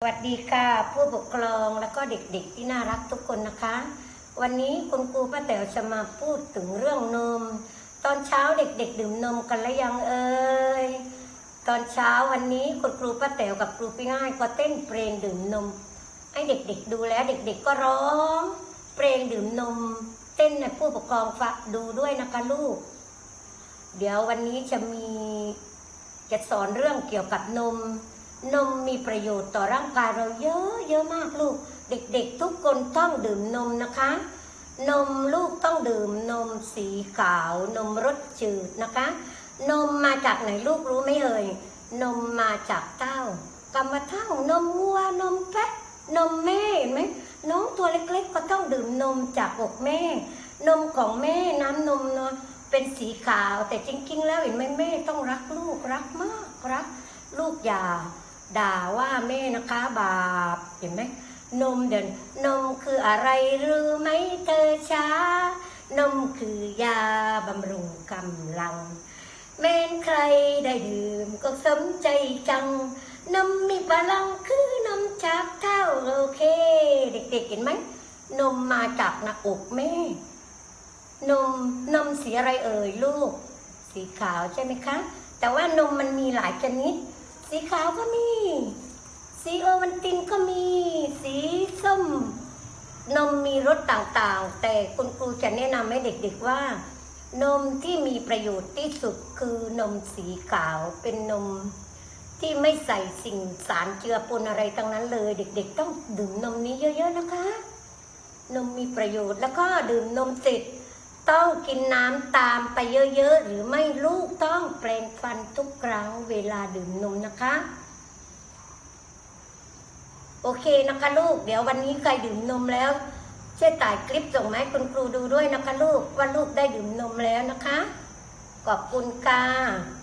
สวัสดีค่ะ ผู้ปกครองแล้วก็เด็กๆที่น่ารักทุกคนนะคะ วันนี้คุณครูป้าแต๋วจะมาพูดถึงเรื่องนม ตอนเช้าเด็ก ๆ ดื่มนมกันแล้วยังเอ่ยตอนเช้าวันนี้คุณครูป้าแต๋วกับครูพี่ง่ายก็เต้นเพลงดื่มนมให้เด็กๆดูแล้วเด็ก ๆ ก็ร้องเพลงดื่มนม เต้นให้ผู้ปกครองฟังดูด้วยนะคะลูก เดี๋ยววันนี้จะมีจะสอนเรื่องเกี่ยวกับนม นมมีประโยชน์ต่อร่างกายเราเยอะเยอะมากลูก เด็กๆ ทุกคนต้องดื่มนมนะคะ นมลูกต้องดื่มนมสีขาวนมรสจืดนะคะ นมมาจากไหนลูกรู้ไหมเอ่ยนมมาจากเต้ากำมะเท่านมวัวนมแพะนมแม่เห็นไหมน้องตัวเล็กๆ ก็ต้องดื่มนมจากอกแม่ นมของแม่น้ำนมเนาะเป็นสีขาวแต่จริงๆ แล้วเห็นไหมแม่ต้องรักลูกรักมากรัก ลูกอย่า ด่าว่าแม่นะคะบาปเห็นไหมนมเด่นนมคืออะไรรู้ไหมเธอช้า นมคือยาบำรุงกำลัง แม้นใครได้ดื่มก็สมใจจัง นมมีพลังคือนมจากเท่าโอเค เด็กๆเห็นไหมนมมาจากหน้าอกแม่ นมนมสีอะไรเอ่ยลูก สีขาวใช่ไหมคะ แต่ว่านมมันมีหลายชนิด สีขาวก็มี สีโอวันตินก็มี สีส้ม นมมีรสต่างๆ แต่คุณครูจะแนะนำให้เด็กๆว่า นมที่มีประโยชน์ที่สุดคือนมสีขาวเป็นนมที่ไม่ใส่สิ่งสารเจือปนอะไรทั้งนั้นเลย เด็กๆ ต้องดื่มนมนี้เยอะๆนะคะ นมมีประโยชน์แล้วก็ดื่มนมเสร็จ ต้องกินน้ำตามไปเยอะๆ หรือไม่ลูกต้องแปรงฟันทุกครั้งเวลาดื่มนมนะคะ โอเคนะคะลูก เดี๋ยววันนี้ใครดื่มนมแล้วช่วยถ่ายคลิปส่งมาให้คุณครูดูด้วยนะคะลูกว่าลูกได้ดื่มนมแล้วนะคะ ขอบคุณค่ะ